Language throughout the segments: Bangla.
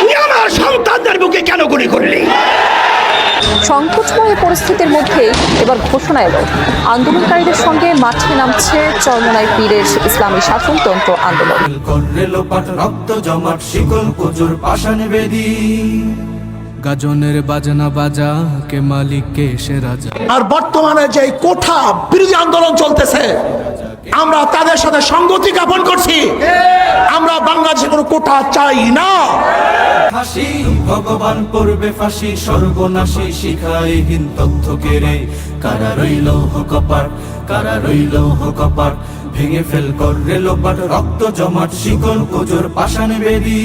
তুই আমার সন্তানদের বুকে কেন গুলি করলি? সংকটময় পরিস্থিতির মধ্যেই এবার ঘোষণা এলো। আন্দোলনকারীদের সঙ্গে মাঠে নামছে চরমনাই পীরের ইসলামী শাসনতন্ত্র আন্দোলন। রক্ত জমাট শিকল বেদী। গাজনের বাজনা বাজা কে মালিক কে সে রাজা। আর বর্তমানে যে কোঠা বিরোধী আন্দোলন চলতেছে আমরা তাদের সাথে সঙ্গতি জ্ঞাপন করছি। আমরা বাংলাদেশে কোনো কোঠা চাই না। ফাঁসি ভগবান পড়বে ফাঁসি সর্বনাশী শিখাই হীন তথ্য কেড়ে কারা রইল কপাট কারা রইল কপাট ভেঙে ফেল করলে লোপাট রক্ত জমাট শিকল কুজুর পাষাণ বেদী।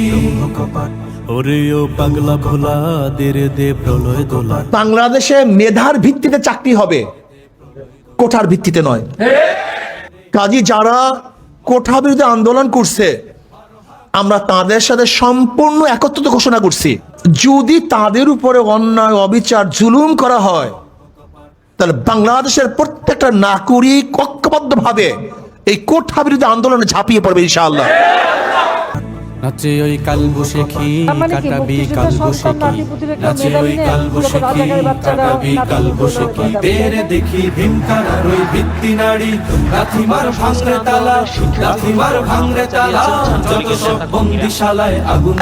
কপাট ওরে ও পাগলা ভোলা দেরে দে প্রলয় দোলা। বাংলাদেশে মেধার ভিত্তিতে চাকরি হবে কোঠার ভিত্তিতে নয়। কাজী, যারা কোঠা বিরুদ্ধে আন্দোলন করছে, আমরা তাদের সাথে সম্পূর্ণ একত্রিত ঘোষণা করছি। যদি তাদের উপরে অন্যায়, অবিচার, জুলুম করা হয়, তাহলে বাংলাদেশের প্রত্যেকটা নাগরিক কক্ষবদ্ধ ভাবে এই কোঠা বিরুদ্ধে আন্দোলনে ঝাঁপিয়ে পড়বে ইনশাআল্লাহ। নাচে ওই কাল বসেখি মানে কি, কাটাবি মুক্তিযোদ্ধা কাল বসেখি নাতি পুতির একটা নাচে ওই কাল মূলত বসেখি কাটাবি নাতি কাল পুতির বসেখি তেরে দেখি ভীমকারার ওই ভিত্তি নাড়ি লাথিমার ভাঙরে তালা লাথিমার ভাঙরে তালা যত সব বন্দিশালায় আগুন।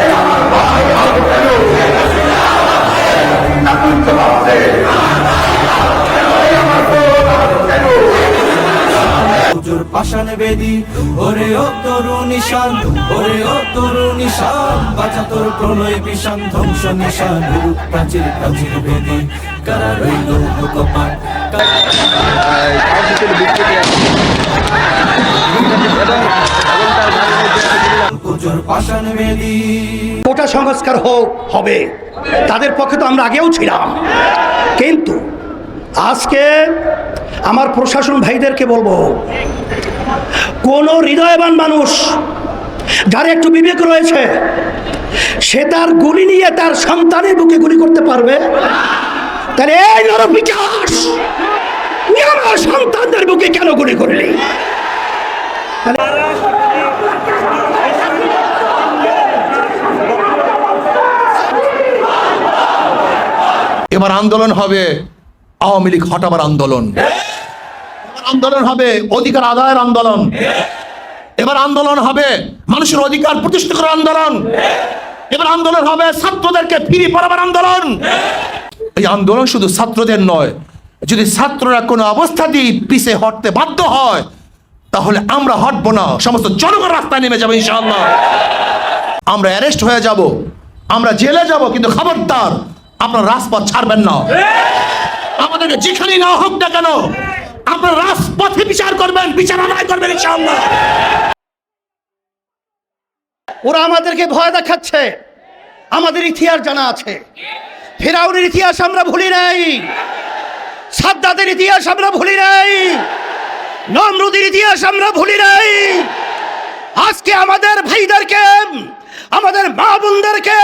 বেদি। ওরে ও ওরে ও বাঁচা তোর প্রলয় ধ্বংস নিশান, রূপ প্রাচীর প্রাচীর বেদি। কারা রইল কপাট কোটা সংস্কার হোক, হবে। তাদের পক্ষে তো আমরা আগেও ছিলাম। কিন্তু আজকে আমার প্রশাসন ভাইদেরকে বলব কোনো হৃদয়বান মানুষ যার একটু বিবেক রয়েছে, সে তার গুলি নিয়ে তার সন্তানের বুকে গুলি করতে পারবে? তাহলে এই তুই আমার সন্তানদের বুকে কেন গুলি করলি? এবার আন্দোলন হবে, আওয়ামী লীগ হটাবার আন্দোলন। আন্দোলন হবে, অধিকার আদায়ের আন্দোলন। এবার আন্দোলন হবে মানুষের অধিকার প্রতিষ্ঠা করার আন্দোলন। এবার আন্দোলন হবে ছাত্রদেরকে ফিরে পড়াবার আন্দোলন। এই আন্দোলন শুধু ছাত্রদের নয়, যদি ছাত্ররা কোনো অবস্থাতেই পিছে হটতে বাধ্য হয়, তাহলে আমরা হটবো না। সমস্ত জনগণ রাস্তায় নেমে যাবে ইনশাআল্লাহ। আমরা অ্যারেস্ট হয়ে যাব, আমরা জেলে যাব, কিন্তু খবরদার, আপনার রাজপথ ছাড়বেন না। আমাদেরকে যেখানে না হোক না কেন আপনার রাজপথে বিচার করবেন, বিচার আদায় করবেন ইনশাআল্লাহ। ওরা আমাদেরকে ভয় দেখাচ্ছে। আমাদের ইতিহাস জানা আছে। ফেরাউনের ইতিহাস আমরা ভুলি নাই। সাদ্দাদের ইতিহাস আমরা ভুলি নাই। নমরুদের ইতিহাস আমরা ভুলি নাই। আজকে আমাদের ভাইদেরকে আমাদের মা বোনদেরকে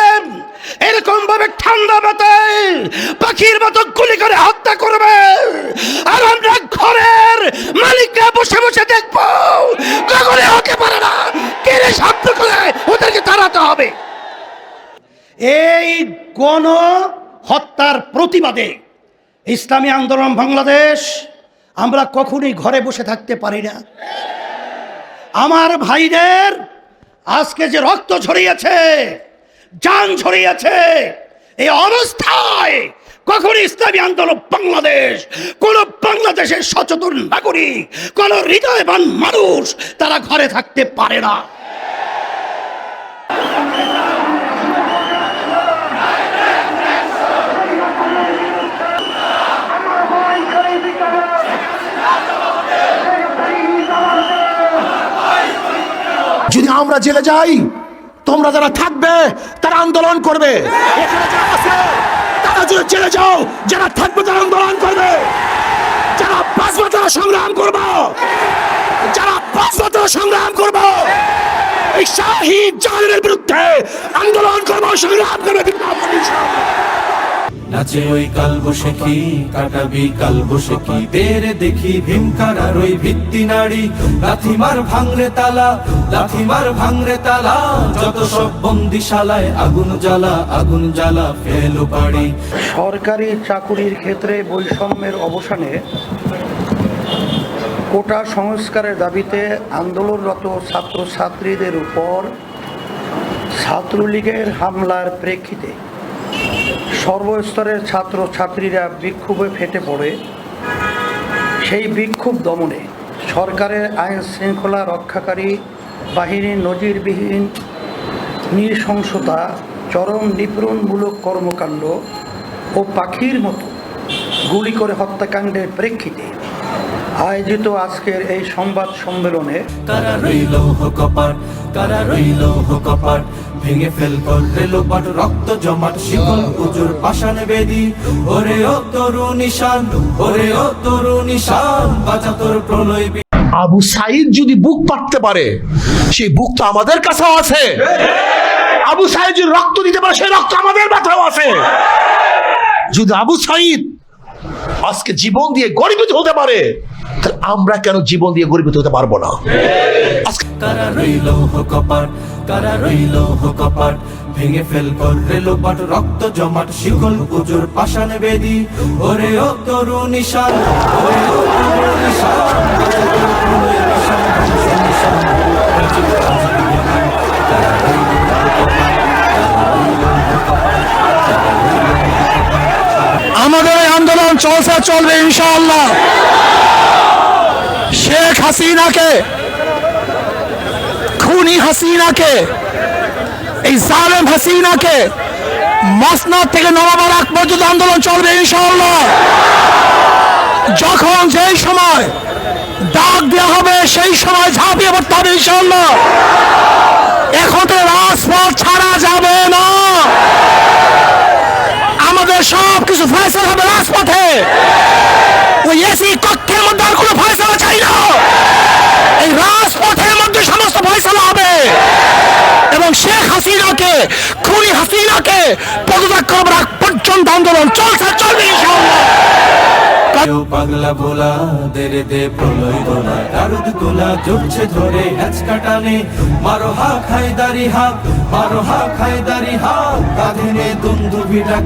এরকম ভাবে ঠান্ডা মাথায় পাখির মতো গুলি করে হত্যা করবে। আর আমরা ঘরের মালিকরা বসে বসে দেখব। কখনো হতে পারে না। কেড়ে শব্দ করে ওদেরকে তাড়াতে হবে। এই গণ হত্যার প্রতিবাদে ইসলামী আন্দোলন বাংলাদেশ আমরা কখনোই ঘরে বসে থাকতে পারি না। আমার ভাইদের আজকে যে রক্ত ছড়িয়েছে যান ছড়িয়েছে এই অবস্থায় কখন ইসলামী আন্দোলন বাংলাদেশ, কোন বাংলাদেশের সচেতন নাগরিক, কোন হৃদয়বান মানুষ তারা ঘরে থাকতে পারে না যদি আমরা জেলে যাই। তোমরা যারা থাকবে তারা আন্দোলন করবে। এখানে যারা আছে, তারা যদি জেলে যাও যারা থাকবে তারা আন্দোলন করবে। যারা বাঁচবে তারা সংগ্রাম করব। যারা বাঁচবে তারা সংগ্রাম করব। এই শাহী জালের বিরুদ্ধে আন্দোলন করব সংগ্রাম করবে। বিপ্লব। নাচে ওই কাল বসে কি কাটাবি কাল বসে কি বেরে দেখি ভীমকারার ওই ভিত্তি নারী লাথিমার ভাঙরে তালা, লাথিমার ভাঙরে তালা। যত সব বন্দিশালায় আগুন জ্বালা আগুন জ্বালা ফেলো পাড়ি। সরকারি চাকুরির ক্ষেত্রে বৈষম্যের অবসানে কোটা সংস্কারের দাবিতে আন্দোলনরত ছাত্রছাত্রীদের উপর ছাত্রলীগের হামলার প্রেক্ষিতে সর্বস্তরের ছাত্র ছাত্রীরা বিক্ষোভে ফেটে পড়ে। সেই বিক্ষোভ দমনে সরকারের আইন শৃঙ্খলা রক্ষাকারী বাহিনীর নজিরবিহীন নৃশংসতা, চরম নিপূরণমূলক কর্মকাণ্ড ও পাখির মতো গুলি করে হত্যাকাণ্ডের প্রেক্ষিতে আয়োজিত আজকের এই সংবাদ সম্মেলনে কারা রইল কপাট কারা রইল কপাট ভেঙে ফেল করলে লোপাট রক্ত জমাট শিকল পুজোর পাষাণ বেদি। ওরে ও তরু নিশান ওরে ও তরু নিশান বাঁচা তোর প্রলয় আবু সাইদ যদি বুক পাততে পারে সেই বুক তো আমাদের কাছেও আছে। আবু সাইদ যদি রক্ত দিতে পারে সেই রক্ত আমাদের মাথাও আছে। যদি আবু সাইদ আজকে জীবন দিয়ে গরিবিত হতে পারে, তাহলে আমরা কেন জীবন দিয়ে গরিবিত হতে পারব না? রইল ভেঙে ফেল করলে লোপাট, রক্ত জমাট, শিকল পুজোর পাষাণ বেদি। ওরে ও তরুণী সাল ওরে ও চলবে ইনশাআল্লাহ। শেখ হাসিনাকে, খুনি হাসিনাকে, এই জালেম হাসিনাকে মসনাদ থেকে নবাবার আগ পর্যন্ত আন্দোলন চলবে ইনশাআল্লাহ। যখন যেই সময় ডাক দেওয়া হবে, সেই সময় ঝাঁপিয়ে পড়তে হবে ইনশাআল্লাহ। এখন তো রাজপথ ছাড়া যাবে না। সব কিছু ফয়সলা হবে রাজপথে। ওই এসি কক্ষের মধ্যে আর কোনো ফয়সলা চাই না। এই রাজপথের মধ্যে সমস্ত ফয়সলা হবে। এবং শেখ হাসিনাকে, খুনি হাসিনাকে পদত্যাগ করবার পর্যন্ত আন্দোলন চলছে, চলবে ইনশাআল্লাহ। কেউ পাগলা ভোলা দেরে দে প্রলয় গোলা। দারুদ গোলা জুটছে ধরে হ্যাচ কাটানে। মারো হা খাইদারি হাক মারো হা খাইদারি হাক। কাঁধে নে দুন্দুবি ডাক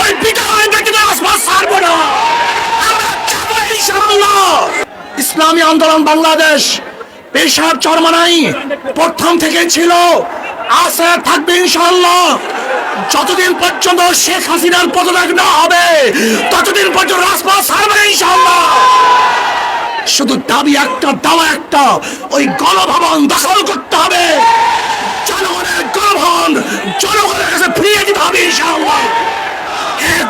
ওই ব্যতীত ছাড়বো না। ইসলামী আন্দোলন বাংলাদেশ পেশার চরমানাই প্রথম থেকে ছিল। আছে থাকবে ইনশাআল্লাহ। যতদিন পর্যন্ত শেখ হাসিনার পদত্যাগ না হবে, ততদিন পর্যন্ত রাজপথ ছাড়বে না ইনশাআল্লাহ। শুধু দাবি একটা, দাওয়া একটা, ওই গণভবন দখল করতে হবে। জনগণের গণভবন জনগণের কাছে ফিরিয়ে দিতে হবে ইনশাআল্লাহ। এক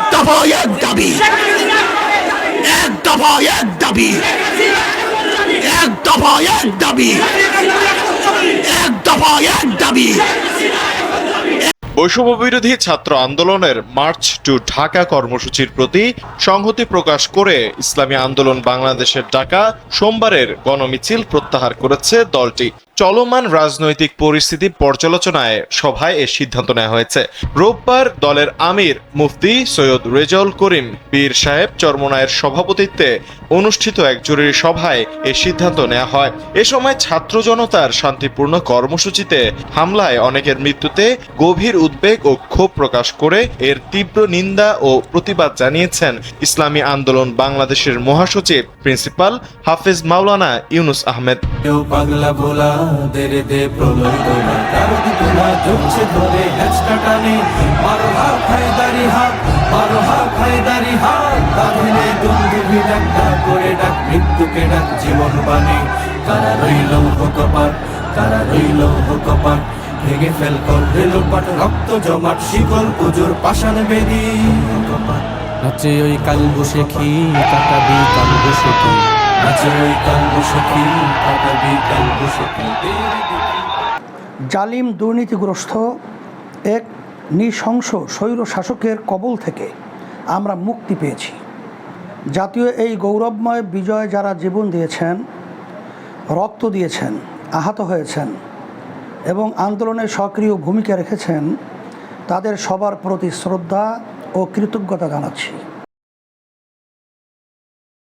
বিরোধী ছাত্র আন্দোলনের মার্চ টু ঢাকা কর্মসূচির প্রতি সংহতি প্রকাশ করে ইসলামী আন্দোলন বাংলাদেশের ডাকা সোমবারের গণমিছিল প্রত্যাহার করেছে দলটি। চলমান রাজনৈতিক পরিস্থিতি পর্যালোচনায় সভায় এ সিদ্ধান্ত নেওয়া হয়েছে। রোববার দলের আমির মুফতি সৈয়দ রেজাউল করিম পীর সাহেব চরমনায়ের সভাপতিত্বে অনুষ্ঠিত এক জরুরি সভায় এ সিদ্ধান্ত নেওয়া হয়। এ সময় ছাত্র জনতার শান্তিপূর্ণ কর্মসূচিতে হামলায় অনেকের মৃত্যুতে গভীর উদ্বেগ ও ক্ষোভ প্রকাশ করে এর তীব্র নিন্দা ও প্রতিবাদ জানিয়েছেন ইসলামী আন্দোলন বাংলাদেশের মহাসচিব, প্রিন্সিপাল হাফেজ মাওলানা ইউনুস আহমেদ। পাগলা ভোলা দেরে দে প্রলয় তোলা কারণ তোলা জমছে ধরে? হ্যাচকা টানে। মারো হা খায়দারি হাত। মারো হা খায়দারি হাত। বাঁধলে দুন্দুভি ডাক ডাক করে ডাক। মৃত্যুকে ডাক জীবন বানে কারা রইল কপাট? কারা রইল কপাট? ভেঙে ফেল কর রেলোপাট রক্ত জমাট, শিকল পুজোর পাষাণ বেদি। কপাট নাচে ওই কাল বসে খি কাটাবি কাল বসে খি জালিম দুর্নীতিগ্রস্ত এক নৃশংস স্বৈর শাসকের কবল থেকে আমরা মুক্তি পেয়েছি। জাতীয় এই গৌরবময় বিজয় যারা জীবন দিয়েছেন, রক্ত দিয়েছেন, আহত হয়েছেন এবং আন্দোলনে সক্রিয় ভূমিকা রেখেছেন, তাদের সবার প্রতি শ্রদ্ধা ও কৃতজ্ঞতা জানাচ্ছি।